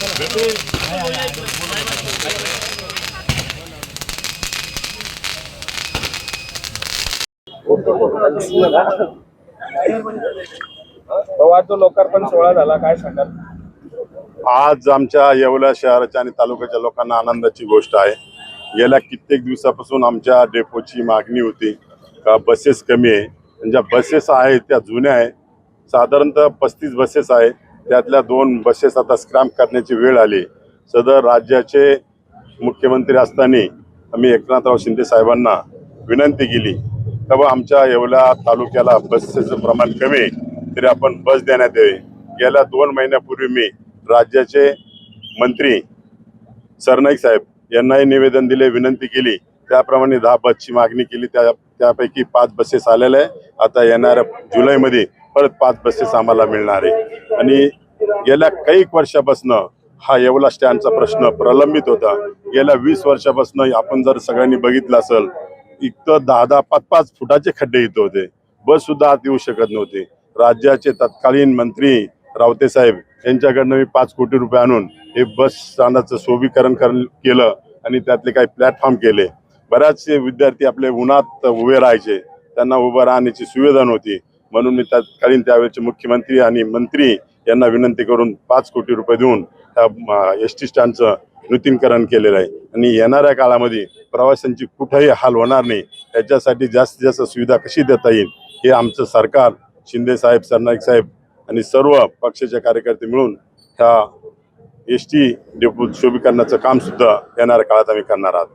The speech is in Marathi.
या आज लोकार्पण सोहळा झाला. काय सांगाल? आज आमच्या येवला शहराच्या आणि तालुक्याच्या लोकांना आनंदाची गोष्ट आहे. गेल्या कित्येक दिवसापासून आमच्या डेपोची मागणी होती का बसेस कमी आहे. ज्या बसेस आहेत त्या जुन्या आहे साधारणतः पस्तीस बसेस आहे त्यातल्या दोन बसेस आता स्क्रॅम्प करण्याची वेळ आली. सदर राज्याचे मुख्यमंत्री असताना आम्ही एकनाथराव शिंदे साहेबांना विनंती केली तेव्हा आमच्या येवला तालुक्याला बसेसचं प्रमाण कमी तरी आपण बस देण्यात यावी. गेल्या दोन महिन्यापूर्वी मी राज्याचे मंत्री सरनाईक साहेब यांनाही निवेदन दिले विनंती केली. त्याप्रमाणे दहा बसची मागणी केली त्या त्यापैकी पाच बसेस आलेल्या आहे आता येणाऱ्या जुलैमध्ये परत पाच बसेस आम्हाला मिळणार आहे. आणि गेल्या काही वर्षापासून हा येवला स्टँडचा प्रश्न प्रलंबित होता. गेल्या वीस वर्षापासून आपण जर सगळ्यांनी बघितलं असेल इथं दहा दहा पाच पाच फुटाचे खड्डे इथं होते. बस सुद्धा आत येऊ शकत नव्हती. राज्याचे तत्कालीन मंत्री रावते साहेब यांच्याकडनं मी पाच कोटी रुपये आणून हे बस स्थानकाचं सोबीकरण कर केलं आणि त्यातले काही प्लॅटफॉर्म केले. बऱ्याचसे विद्यार्थी आपले उन्हात उभे राहायचे. त्यांना उभं राहण्याची सुविधा नव्हती. म्हणून मी तत्कालीन त्यावेळेचे मुख्यमंत्री आणि मंत्री यांना विनंती करून पाच कोटी रुपये देऊन त्या एस टी स्टँडचं नूतनीकरण केलेलं आहे. आणि येणाऱ्या काळामध्ये प्रवाशांची कुठेही हाल होणार नाही. त्याच्यासाठी जास्तीत जास्त सुविधा कशी देता येईल हे आमचं सरकार शिंदे साहेब सरनाईक साहेब आणि सर्व पक्षाचे कार्यकर्ते मिळून ह्या एस टी डेपो शोभीकरणाचं कामसुद्धा येणाऱ्या काळात आम्ही करणार आहोत.